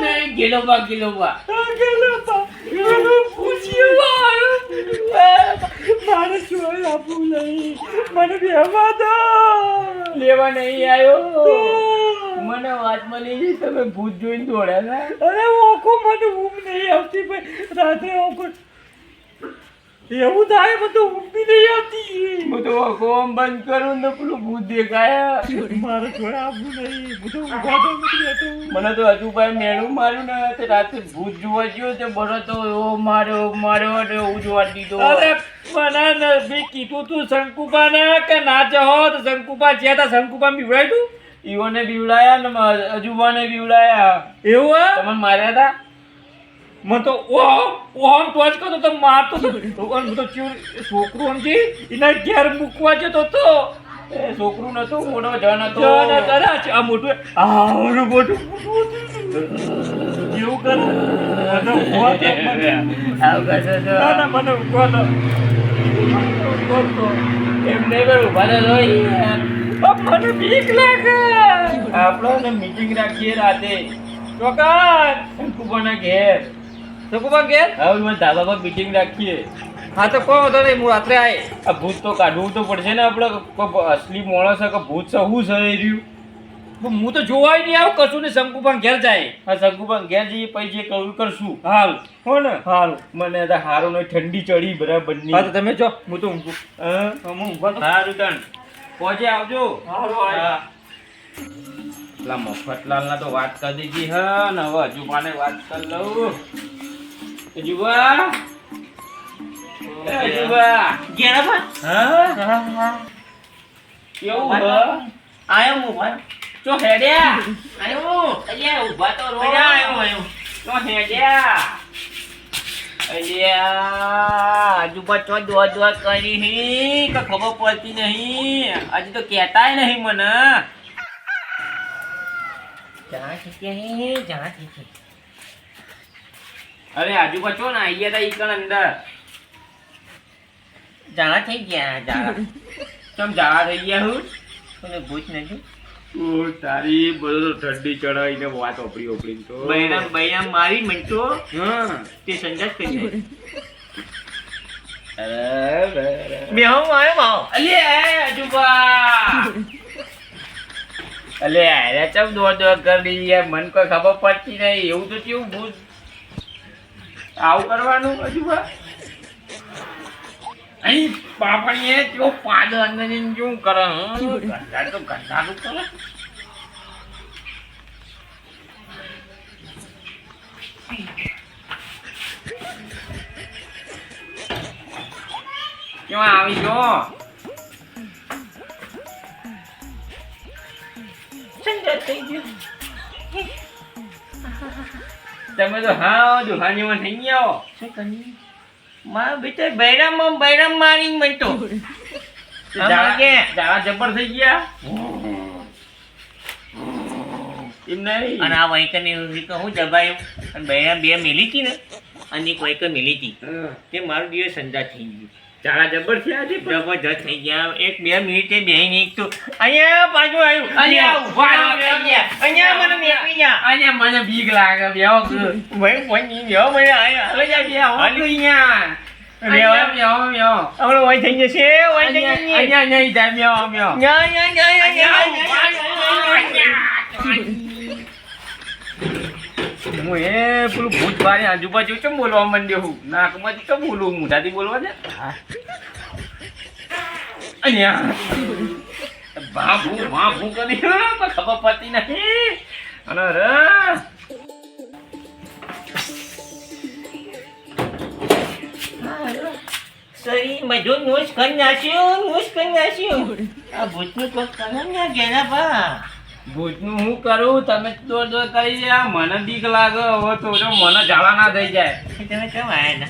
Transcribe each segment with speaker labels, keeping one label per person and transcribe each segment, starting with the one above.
Speaker 1: નહીં ગેલોબા ગેલોબા મારે ચોરી આપવું નહીં. મને બેવા દો લેવા નહીં આવ્યો. મને વાત મળી ગઈ તમે ભૂત જોઈને દોડ્યા અરે ઓખો મને ઊંઘ નહીં આવતી ભાઈ. રાત્રે ઓખો એવું થાય બધું ઊંઘ બી નહીં આવતી. હું તો ઓકો આમ બંધ કરું ને પેલું ભૂત દેખાય. મારે જોડે આપવું નહીં. હું તો તો નથી મને તો હજુ ભાઈ મેળું માર્યું ને તે રાત્રે ભૂત જોવા ગયો તે બરો તો એવો માર્યો માર્યો ને એવું જોવા દીધો. અરે મને કીધું તું શંકુબાને કે ના ચાહો તો શંકુબા જ્યાં તા શંકુબા બીવડાય તું? ઈવોને બીવડાયા ને અજુબાને બીવડાયા. એવું તમને માર્યા હતા મને તો ઓમ ઓમ તો કરતો તો મારતો તો હું તો છોકરું સમજી? એના ઘેર મૂકવા જતો તો. એ છોકરું નતું મોટો જણ હતો. જણ કદાચ આ મોટું આવડું મોટું એવું કરે? મને ઊભો. ના, ના, મને ઊભો કરું, તો રહો યાર. અ, મને બીક લાગે. આપણે મીટિંગ રાખીએ રાતે. ચોકાર શંકુબાના ઘેર. શંકુબા ઘેર? હવે મને ધાબા પર મીટિંગ રાખીએ.
Speaker 2: હા તો કોઈ વાંધો નહીં હું રાત્રે આય
Speaker 1: આ ભૂત તો કાઢવું તો પડશે ને આપણે. અસલી માણસ કે ભૂત છે શું છે એ રહ્યું?
Speaker 2: હું તો જોવાય નહીં આવું કશું ને શંકુભાન ઘેર જાય.
Speaker 1: હા શંકુભાન ઘેર જઈએ પછી જે કરવું કરશું.
Speaker 2: હાલ.
Speaker 1: હો ને?
Speaker 2: હાલ.
Speaker 1: મને તો હારો ને ઠંડી ચડી બરાબરની
Speaker 2: હા તો તમે જો હું તો ઊંઘું.
Speaker 1: હા?
Speaker 2: હું ઊંઘવા
Speaker 1: હારું તણ. પહોંચે આવજો.
Speaker 2: હારું,
Speaker 1: મફતલાલ ના તો વાત કરી દીધી હ ને હવે હજુ પાને વાત કરી લઉં. હજુબા હજુબા હા? કેવું હ?
Speaker 3: આયો હું ભાઈ
Speaker 1: ચો હેડ્યા?
Speaker 3: આયો
Speaker 1: અલ્યા તો રહો.
Speaker 3: આયો આયો.
Speaker 1: ચો હેડ્યા? અલ્યા
Speaker 3: આજુબા તો દોડ દોડ કરી હી કે ખબર પડતી નહીં. હજી તો કહેતાય નહીં મને. જા છે હે જા છે
Speaker 1: અરે આજુબા ચો ને આઈ ગયા તા ઈકણ અંદર.
Speaker 3: જાણા થઈ ગયા જાણા
Speaker 1: ચમ જાણા થઈ ગયા હું?
Speaker 3: કોને ભૂત નથી.
Speaker 1: તારી બધો ઠંડી ચડાવીને વાત ઓપડી ઓપડી તો.
Speaker 3: બૈરામ બૈરામ મારી મંચો
Speaker 1: હા.
Speaker 3: તે સંદાસ કરી બે હું આયો માવો?
Speaker 1: અલે આજુબા અલે અરે ચમ દોડ દોડ કરી યાર મન કોઈ ખબર પડતી નહીં. એવું તો કેવું ભૂત? આવું કરવાનું આજુબા અહીં પાપણીએ જો પાદ અંદર કેવું કરે? હં? ગંધા તો ગંધાનું કરે. કેવા આવી જો
Speaker 3: ગયો.
Speaker 1: તમે તો હા દુહાનીમાં થઈ ગયા.
Speaker 3: શું કરી મારા બેટા બૈરામ બૈરામ મારી મન તો કે
Speaker 1: જાડા જબર થઈ ગયા? એમ નહીં.
Speaker 3: અને આ વાઈકને હું દબાયું. અને બૈરામ બે મિલી હતી ને. અને એક વાઈકર મિલી હતી. તે મારું દિવસ સંજા થઈ ગયું.
Speaker 1: જાડા જબર છે પણ.
Speaker 3: જબરજસ્ત થઈ ગયા. એક બે મિનિટે બે એક તો અહીંયા પાછું આવ્યું.
Speaker 1: અહીંયા ઊભા
Speaker 3: અહીંયા મને મેકવી જા
Speaker 1: અહીંયા મને બીક લાગે કે.
Speaker 3: ભાઈ કોઈ નહીં બેહો મને. આયા
Speaker 1: જા બેહો.
Speaker 3: હાલ.
Speaker 1: અહીંયા.
Speaker 3: હમણાં વહી થઈ જશે. વહી થઈ જશે.
Speaker 1: અહીંયા નહીં જાય, બેહો, બેહો.
Speaker 3: યા, યા, યા, યા, યા,
Speaker 1: અહીંયા
Speaker 3: યા,
Speaker 1: ઊભા
Speaker 3: યા,
Speaker 1: રહો. હું એ પેલું ભૂત બારી આજુબાજુ કેમ બોલવા માંડ્યો હું? નાકમાંથી કેમ બોલું મોઢાથી બોલવા ને ભાભુ બાભુ કરી પણ ખબર પડતી નથી. અને રે.
Speaker 3: સરી બધો નોશ કરી નાખ્યો નોશ કરી નાખ્યો આ ભૂતનું કોક કરે ને ગેરા બા
Speaker 1: ભૂતનું હું કરું? તમે દોર દોર કરી જાય મને બીક લાગે. હવે તો મને ઝાડા ના થઈ જાય.
Speaker 3: તમે કેમ આવ્યા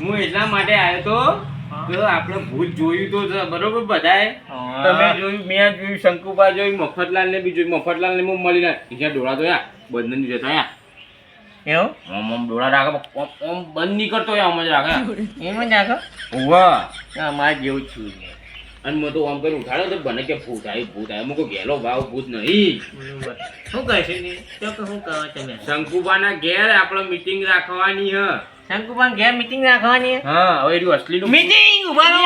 Speaker 1: હું એટલા માટે આવ્યો તો આપણે ભૂત જોયું તો બરોબર બધાએ? તમે જોયું મેં જોયું શંકુબા જોયું મફતલાલ ને બી જોયું. મફતલાલ ને હું મળીને જ્યાં ડોળા તો જતા યા
Speaker 3: એવું?
Speaker 1: ઓમ ઓમ ડોળા રાખે ઓમ ઓમ બંધ નહીં કરતો આમ જ રાખે.
Speaker 3: એમ જ નાખો
Speaker 1: ઉવા.
Speaker 3: અમારે જેવું છું.
Speaker 1: અને મેં તો આમ કરી ઉઠાડ્યો તો બને કે ભૂત આવ્યું ભૂત આવ્યું. મૂકો ગેલો ભાવ ભૂત નહીં.
Speaker 3: શું કહે છે તો કે શું કહો તમે?
Speaker 1: શંકુબાના ઘેર આપણે મીટિંગ રાખવાની હ.
Speaker 3: શંકુપાન ઘેર મીટિંગ રાખવાની?
Speaker 1: હા હવે એર્યું અસલીનું.
Speaker 3: મીટિંગ ઊભા રહો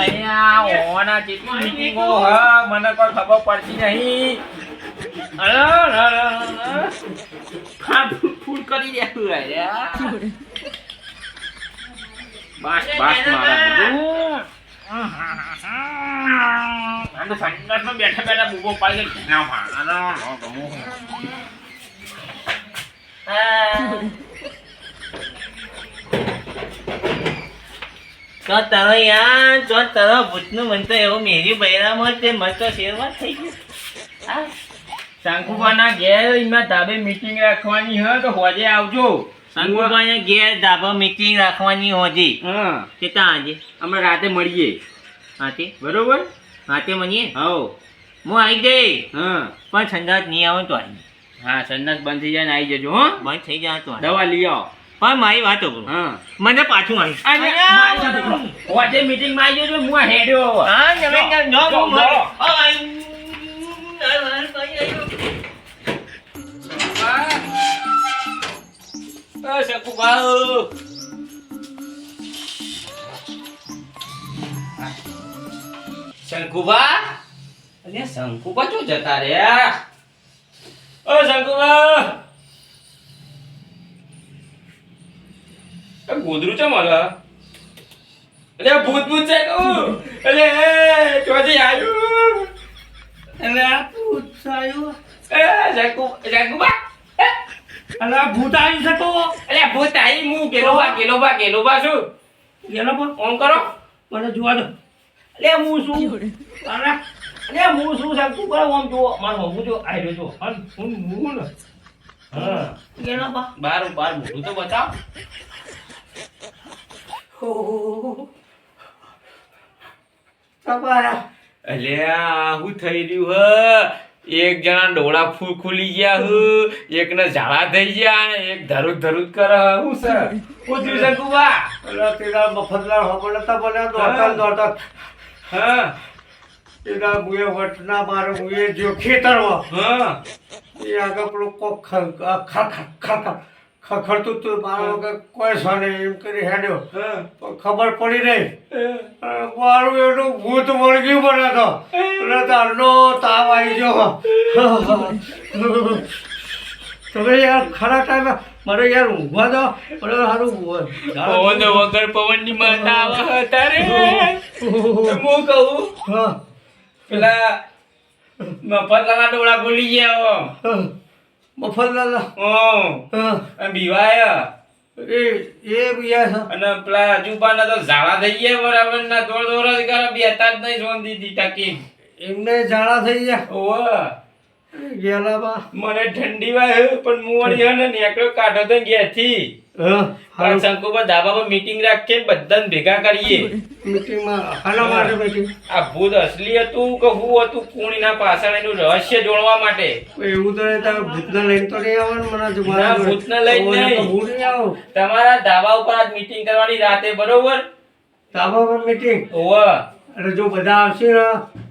Speaker 1: અહીંયા ઓના જેટલી મીટિંગો હ. મને કોઈ ખબર પડતી નહીં. અરે, અરે, અરે, અરે. હા, ફૂલ કરી દેતું અલ્યા. બાસ બાસ મારા બધું. તો સંકટમાં બેઠા બેઠા બૂબો પાડી દે. ના, ગમું.
Speaker 3: તો તારો યાર તો તારો ભૂતનું મન તો એવો મેરી બૈરામાં તે મન તો શેરવા થઈ ગયું હા
Speaker 1: શંકુબાના ઘેર એમાં ધાબે મીટિંગ રાખવાની હોય તો હોજે આવજો
Speaker 3: શંકુભાઈને ઘેર ધાબા મીટિંગ રાખવાની હોજી
Speaker 1: હા
Speaker 3: કે ત્યાં આજે
Speaker 1: અમે રાતે મળીએ
Speaker 3: હાથે
Speaker 1: બરોબર
Speaker 3: હાથે મનીએ
Speaker 1: હવ
Speaker 3: હું આવી ગઈ
Speaker 1: હા
Speaker 3: પણ સંદાસ નહીં આવે તો આવી
Speaker 1: હા સંદાસ બંધ થઈ જાય ને આવી જજો હો
Speaker 3: બંધ થઈ જાય તો.
Speaker 1: દવા લઈ આવો
Speaker 3: પણ મારી વાત સાંભળો.
Speaker 1: હા
Speaker 3: મને પાછું આવી
Speaker 1: આજે મીટિંગમાં આવી જજો હું હેડ્યો.
Speaker 3: હા તમે ન. ઓ, આઈ.
Speaker 1: અ, શકુબા. શંકુબા અરે શંકુબા ચો જતા રહ્યા ઓ શંકુબા આ ગોદરું ચમ હલ અરે ભૂત ભૂત છે કહું અરે એ, ચોથી આવ્યું
Speaker 3: અરે આ ભૂત સાયું.
Speaker 1: એ શંકુ શંકુબા
Speaker 3: આ ભૂત આવી શકો
Speaker 1: અરે ભૂત આવી હું ગેલોબા ગેલોબા ગેલોબા શું
Speaker 3: ગેલો પણ?
Speaker 1: ફોન કરો.
Speaker 3: મને જોવા દો. અલે હું શું? અરે અલે હું શું સાહેબ તું કરો આમ જો માર હું જો આઈ રહ્યો જો. અન હું હું ને. હા. ગેલો બા.
Speaker 1: બાર બાર મોઢું તો બતાવ.
Speaker 3: તમારા
Speaker 1: અલ્યા હું થઈ રહ્યું હ? એક જણા ડોળા ફૂલ ખુલી ગયા હ એકને ઝાડા થઈ ગયા અને એક ધરુક ધરુક કરે હ. સર હું થયું શંકુબા
Speaker 4: પેલા તેના મફતલાલ હોબળ હતા મને દોડતા દોડતા
Speaker 1: હા.
Speaker 4: તેના મુએ વટના મારે મુએ જો ખેતરમાં
Speaker 1: હા.
Speaker 4: એ આગળ પેલું કોક ખ- આ ખા ખા ખા ખા ખખડતું તું મારો કોઈ છો નહીં એમ કરી હેડ્યો.
Speaker 1: હા.
Speaker 4: પણ ખબર પડી નહીં. મારું એનું ભૂત વળગ્યું મને તો. એટલે તારનો તાવ આવી ગયો. તમે યાર ખરા ટાઈમે મારે યાર ઊંઘવા દો. મને સારું
Speaker 1: પવન વગર પવનની માતા આવે તારે હું કહું
Speaker 4: હા.
Speaker 1: પેલા મફતલાના ડોળા ભૂલી ગયા હો.
Speaker 4: મફતલાલ હા.
Speaker 1: બીવાયા
Speaker 4: એ એ બિયા
Speaker 1: અને પેલા અજુબાના તો ઝાડા થઈ ગયા બરાબર ના દોડ દોડ જ કરે બેતા જ નહીં સોન દીધી ટકી.
Speaker 4: એમને ઝાડા થઈ ગયા?
Speaker 1: ઓવા
Speaker 4: ગેલામાં
Speaker 1: મને ઠંડી વાય પણ મોડી વળી હે ને નેકળો કાઢો તો ઘેરથી. પણ શંકુબા ધાબા પર મીટિંગ રાખીએ બધાને ભેગા કરીએ.
Speaker 4: મીટિંગમાં હાના માટે મીટિંગ
Speaker 1: આ ભૂત અસલી હતું કે હું હતું કુણીના પાછળ એનું રહસ્ય જોડવા માટે?
Speaker 4: એવું તો ભૂત તમે ભૂતને લઈને તો નહીં આવવાનું મને
Speaker 1: ના, ભૂતને લઈને નહીં.
Speaker 4: હું આવું.
Speaker 1: તમારા ધાબા ઉપર આજ મીટિંગ કરવાની રાતે બરોબર?
Speaker 4: ધાબા પર મીટિંગ
Speaker 1: ઓવા
Speaker 4: અને જો બધા આવશે ને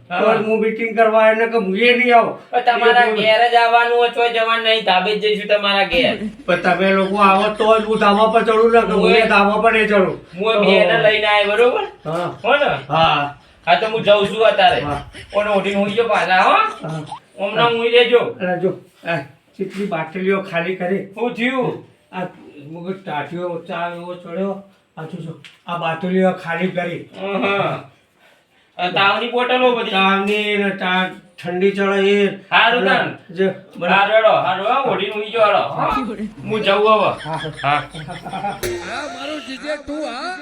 Speaker 4: હું. મીટિંગ કરવા એને કે હું નહીં આવું.
Speaker 1: પણ તમારા ઘેર જ આવવાનું હોય જવાનું નહીં. ધાબે જ જઈશું તમારા ઘેર.
Speaker 4: પણ તમે લોકો આવો તો જ હું ધાબા પર ચડું ને હું ધાબા પર નહીં ચડું.
Speaker 1: હું બેને લઈને આવ્યો બરોબર?
Speaker 4: હા.
Speaker 1: હો ને?
Speaker 4: હા.
Speaker 1: હા તો હું જઉં છું અત્યારે.
Speaker 4: હા.
Speaker 1: હું પાછા હો? હમણાં હું રહેજો
Speaker 4: જો. કેટલી બાટલીઓ ખાલી કરી.
Speaker 1: હું થયું?
Speaker 4: આ મુગટ ચા એવો ચડ્યો. આ જો આ બાટલીઓ ખાલી કરી.
Speaker 1: અહં. તાવની બોટલો બધી.
Speaker 4: તાવની ને તા ઠંડી ચડે એ.
Speaker 1: હારું તાન.
Speaker 4: જે
Speaker 1: બરાબર હેડો, હારું હો, ઓઢીને ઊંઘી જાઓ હેડો, હું. જાઉં હવે.
Speaker 4: હા.
Speaker 1: હા
Speaker 5: મારું જીજે તું હા.